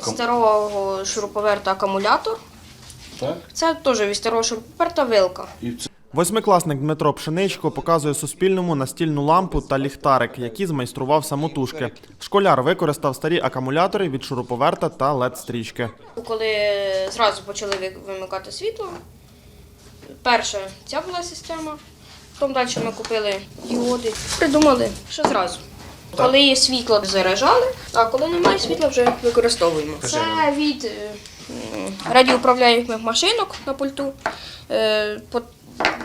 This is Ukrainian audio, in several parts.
Акум- старого шуруповерта акумулятор. Так? Це теж від старого шуруповерта вилка. І це Восьмикласник Дмитро Пшеничко показує Суспільному настільну лампу та ліхтарик, які змайстрував самотужки. Школяр використав старі акумулятори від шуруповерта та LED-стрічки. Коли зразу почали ви- вимикати світло, перша ця була система, потім далі ми купили діоди. Придумали, що зразу. Коли є світло, заряджали, а коли немає світла, вже використовуємо. Це від е, радіоуправляємих машинок на пульту. Е, По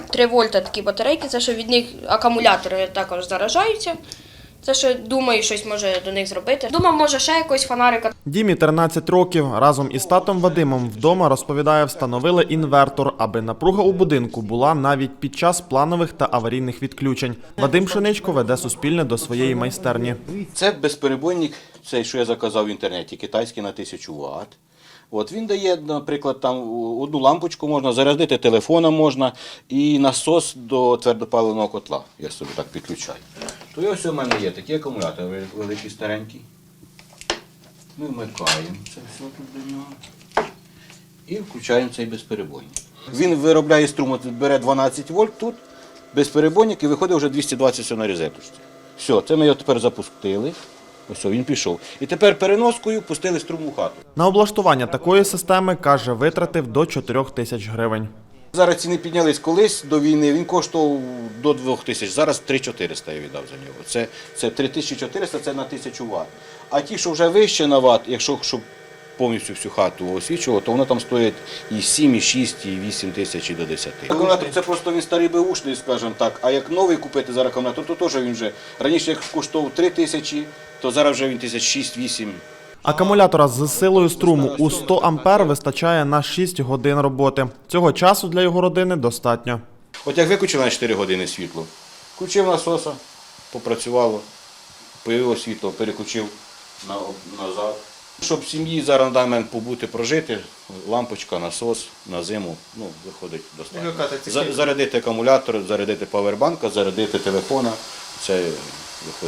3 вольта такі батарейки, це що від них акумулятори також заражаються. Це ще думаю, щось може до них зробити. Думав, може ще якось фонарика Дімі 13 років. Разом із татом Вадимом вдома розповідає, встановили інвертор, аби напруга у будинку була навіть під час планових та аварійних відключень. Вадим Пшеничко веде суспільне до своєї майстерні. Це безперебойник, цей, що я заказав в інтернеті, китайський на 1000 Вт. От він дає, наприклад, там одну лампочку можна зарядити телефоном можна і насос до твердопаливного котла. Я собі так підключаю. То і ось у мене є такий акумулятор вели- великий старенький. Ми вмикаємо це все тут до нього. І включаємо цей безперебойник. Він виробляє струм, бере 12 вольт тут, безперебойник і виходить вже 220 на розеточці. Все, це ми його тепер запустили. Ось він пішов. І тепер переноскою пустили струм у хату. На облаштування такої системи каже, витратив до 4 тисяч гривень. Зараз ціни піднялись колись до війни, він коштував до 2 тисяч, зараз 3400 я віддав за нього. Це, це 3400 це на 1000 Вт. А ті, що вже вище на Вт, якщо щоб повністю всю хату освічувало, то воно там стоїть і 7, і 6, і 8 тисяч, і до 10. Акумулятор це просто він старий беушний, скажімо так. А як новий купити зараз акумулятор, то теж він вже раніше як коштував 3 тисячі, то зараз вже він тисяч 6-8. Акумулятора з силою струму у 100 ампер вистачає на 6 годин роботи. Цього часу для його родини достатньо. От як виключили на 4 години світло, включив насоса, попрацювало, появилось світло, переключив на, назад. Щоб сім'ї зараз на даний момент побути, прожити, лампочка, насос на зиму, ну, виходить достатньо. Зарядити акумулятор, зарядити павербанка, зарядити телефона, це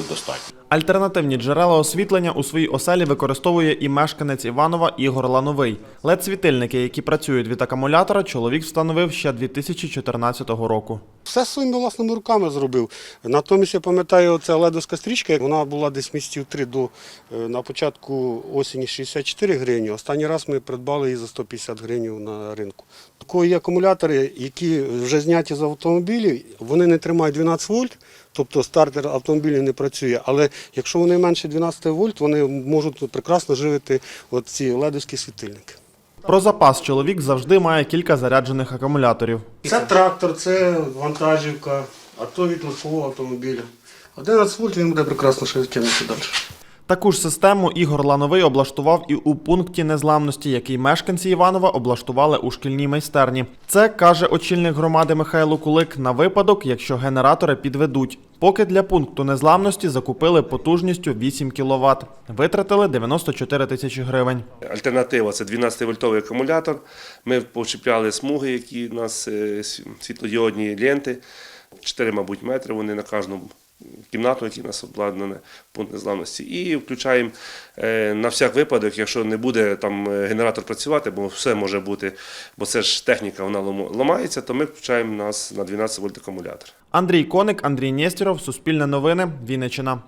достатньо. Альтернативні джерела освітлення у своїй оселі використовує і мешканець Іванова Ігор Лановий. led світильники які працюють від акумулятора, чоловік встановив ще 2014 року. Все своїми власними руками зробив. Натомість я пам'ятаю, оця ледовська стрічка, вона була десь місяців три до е, на початку осені 64 гривні. Останній раз ми придбали її за 150 гривень на ринку. Такої акумулятори, які вже зняті з автомобілів, вони не тримають 12 вольт, тобто стартер автомобіля не працює. Але якщо вони менше 12 вольт, вони можуть прекрасно живити ці ледовські світильники. Про запас чоловік завжди має кілька заряджених акумуляторів. Це трактор, це вантажівка, а то від легкового автомобіля. 11 вольт він буде прекрасно ще тягнути далі. Таку ж систему Ігор Лановий облаштував і у пункті незламності, який мешканці Іванова облаштували у шкільній майстерні. Це каже очільник громади Михайло Кулик на випадок, якщо генератори підведуть. Поки для пункту незламності закупили потужністю 8 кВт. Витратили 94 тисячі гривень. Альтернатива це 12-вольтовий акумулятор. Ми почіпляли смуги, які у нас е, світлодіодні ленти. 4, мабуть, метри. Вони на кожну кімнату, які у нас обладнана, пункт незламності. І включаємо е, на всяк випадок, якщо не буде там е, генератор працювати, бо все може бути, бо це ж техніка, вона ламається, то ми включаємо нас на 12 вольт акумулятор. Андрій Коник, Андрій Нєстіров, Суспільне новини, Вінниччина.